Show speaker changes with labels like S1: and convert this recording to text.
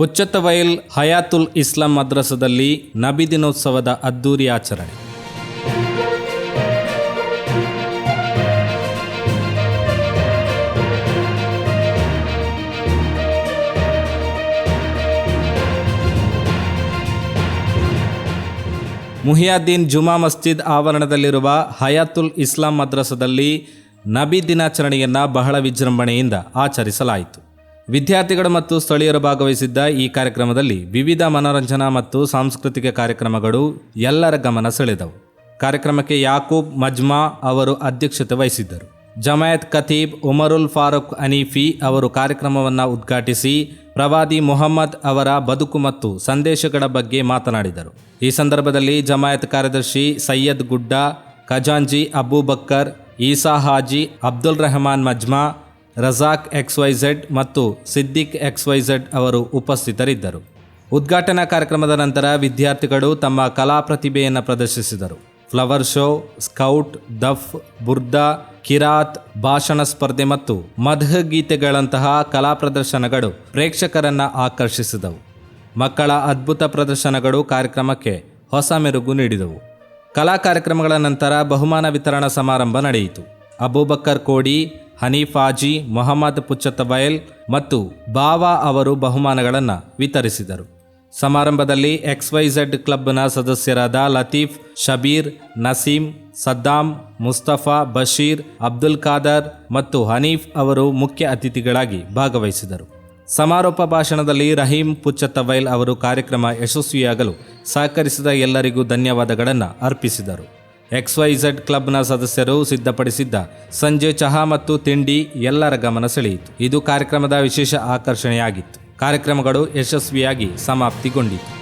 S1: ಪುಚ್ಚತ್ತವೈಲ್ ಹಯಾತುಲ್ ಇಸ್ಲಾಂ ಮದ್ರಸದಲ್ಲಿ ನಬಿ ದಿನೋತ್ಸವದ ಅದ್ದೂರಿ ಆಚರಣೆ. ಮುಹಿಯಾದ್ದೀನ್ ಜುಮಾ ಮಸ್ಜಿದ್ ಆವರಣದಲ್ಲಿರುವ ಹಯಾತುಲ್ ಇಸ್ಲಾಂ ಮದ್ರಸದಲ್ಲಿ ನಬಿ ದಿನಾಚರಣೆಯನ್ನು ಬಹಳ ವಿಜೃಂಭಣೆಯಿಂದ ಆಚರಿಸಲಾಯಿತು. ವಿದ್ಯಾರ್ಥಿಗಳು ಮತ್ತು ಸ್ಥಳೀಯರು ಭಾಗವಹಿಸಿದ್ದ ಈ ಕಾರ್ಯಕ್ರಮದಲ್ಲಿ ವಿವಿಧ ಮನೋರಂಜನಾ ಮತ್ತು ಸಾಂಸ್ಕೃತಿಕ ಕಾರ್ಯಕ್ರಮಗಳು ಎಲ್ಲರ ಗಮನ ಸೆಳೆದವು. ಕಾರ್ಯಕ್ರಮಕ್ಕೆ ಯಾಕೂಬ್ ಮಜ್ಮಾ ಅವರು ಅಧ್ಯಕ್ಷತೆ ವಹಿಸಿದ್ದರು. ಜಮಾಯತ್ ಖತೀಬ್, ಉಮರುಲ್ ಫಾರೂಕ್ ಅನೀಫಿ ಅವರು ಕಾರ್ಯಕ್ರಮವನ್ನು ಉದ್ಘಾಟಿಸಿ ಪ್ರವಾದಿ ಮೊಹಮ್ಮದ್ ಅವರ ಬದುಕು ಮತ್ತು ಸಂದೇಶಗಳ ಬಗ್ಗೆ ಮಾತನಾಡಿದರು. ಈ ಸಂದರ್ಭದಲ್ಲಿ ಜಮಾಯತ್ ಕಾರ್ಯದರ್ಶಿ Syed Gudda, ಖಜಾಂಜಿ Abubakkar, Isa Haji, Abdul Rehman Majma Razak X Y Z ಮತ್ತು ಸಿದ್ದಿಕ್ ಎಕ್ಸ್ ವೈ ಝೆಡ್ ಅವರು ಉಪಸ್ಥಿತರಿದ್ದರು. ಉದ್ಘಾಟನಾ ಕಾರ್ಯಕ್ರಮದ ನಂತರ ವಿದ್ಯಾರ್ಥಿಗಳು ತಮ್ಮ ಕಲಾ ಪ್ರತಿಭೆಯನ್ನು ಪ್ರದರ್ಶಿಸಿದರು. ಫ್ಲವರ್ ಶೋ, ಸ್ಕೌಟ್ ದಫ್ ಬುರ್ದಾ, ಕಿರಾತ್, ಭಾಷಣ ಸ್ಪರ್ಧೆ ಮತ್ತು ಮಧ್ ಗೀತೆಗಳಂತಹ ಕಲಾ ಪ್ರದರ್ಶನಗಳು ಪ್ರೇಕ್ಷಕರನ್ನು ಆಕರ್ಷಿಸಿದವು. ಮಕ್ಕಳ ಅದ್ಭುತ ಪ್ರದರ್ಶನಗಳು ಕಾರ್ಯಕ್ರಮಕ್ಕೆ ಹೊಸ ಮೆರುಗು ನೀಡಿದವು. ಕಲಾ ಕಾರ್ಯಕ್ರಮಗಳ ನಂತರ ಬಹುಮಾನ ವಿತರಣಾ ಸಮಾರಂಭ ನಡೆಯಿತು. ಅಬೂಬಕ್ಕರ್ ಕೋಡಿ ಹನೀಫಾಜಿ, ಮೊಹಮ್ಮದ್ ಪುಚ್ಚತ್ತಬಯಲ್ ಮತ್ತು ಬಾವಾ ಅವರು ಬಹುಮಾನಗಳನ್ನು ವಿತರಿಸಿದರು. ಸಮಾರಂಭದಲ್ಲಿ ಎಕ್ಸ್ವೈಝೆಡ್ ಕ್ಲಬ್ನ ಸದಸ್ಯರಾದ ಲತೀಫ್, ಶಬೀರ್, ನಸೀಂ, ಸದ್ದಾಂ, ಮುಸ್ತಫಾ, ಬಶೀರ್, ಅಬ್ದುಲ್ ಖಾದರ್ ಮತ್ತು ಹನೀಫ್ ಅವರು ಮುಖ್ಯ ಅತಿಥಿಗಳಾಗಿ ಭಾಗವಹಿಸಿದರು. ಸಮಾರೋಪ ಭಾಷಣದಲ್ಲಿ ರಹೀಂ ಪುಚ್ಚತ್ತವೈಲ್ ಅವರು ಕಾರ್ಯಕ್ರಮ ಯಶಸ್ವಿಯಾಗಲು ಸಹಕರಿಸಿದ ಎಲ್ಲರಿಗೂ ಧನ್ಯವಾದಗಳನ್ನು ಅರ್ಪಿಸಿದರು. ಎಕ್ಸ್ವೈಝೆಡ್ ಕ್ಲಬ್ನ ಸದಸ್ಯರು ಸಿದ್ಧಪಡಿಸಿದ್ದ ಸಂಜೆ ಚಹಾ ಮತ್ತು ತಿಂಡಿ ಎಲ್ಲರ ಗಮನ ಸೆಳೆಯಿತು. ಇದು ಕಾರ್ಯಕ್ರಮದ ವಿಶೇಷ ಆಕರ್ಷಣೆಯಾಗಿತ್ತು. ಕಾರ್ಯಕ್ರಮಗಳು ಯಶಸ್ವಿಯಾಗಿ ಸಮಾಪ್ತಿಗೊಂಡಿತು.